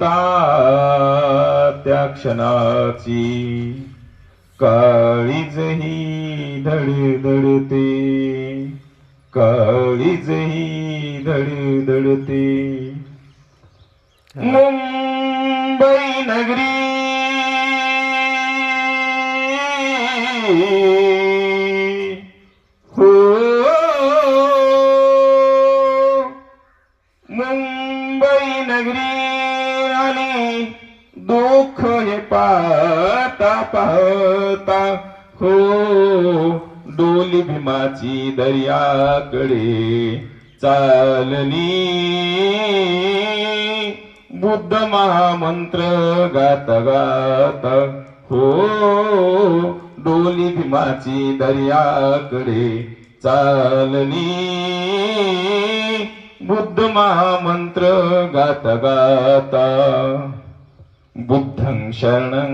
होता त्या क्षणाची. काळीजही धडधडते. काळीजही धडधडते. मुंबई नगरी. हो. मुंबई नगरी. आणि दुःख हे पाहता पाहता हो डोली भीमाची दर्याकडे चालली. बुद्ध महामंत्र गात गात हो डोली भीमाची दर्याकडे चालली. बुद्ध महामंत्र गात गाता। बुद्धं शरणं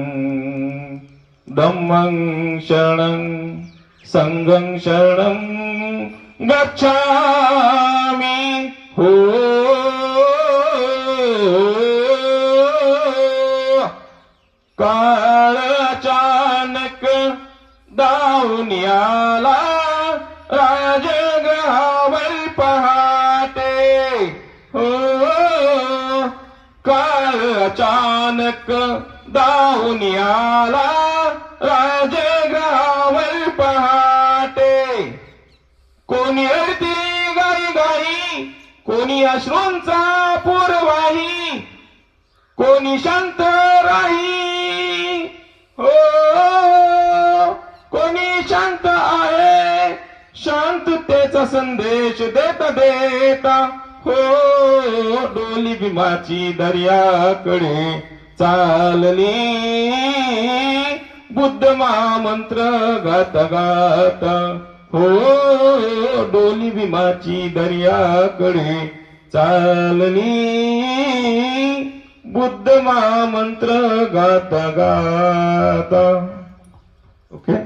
धम्मं शरणं संगं शरणं गच्छामि। हो। काळ अचानक दावून आला राजगृहावर अचानक दावून आला राजग्रहावर पहाटे. कोणी अडती गाई गाई कोणी अश्रूंचा पुरवाही कोणी शांत राही. हो कोणी शांत आहे शांततेचा संदेश देता देता. हो डोली भीमाची दर्याकडे चालली. बुद्ध महामंत्र गात गात हो डोली भीमाची दर्याकडे चालली. बुद्ध महामंत्र गात गात. ओके?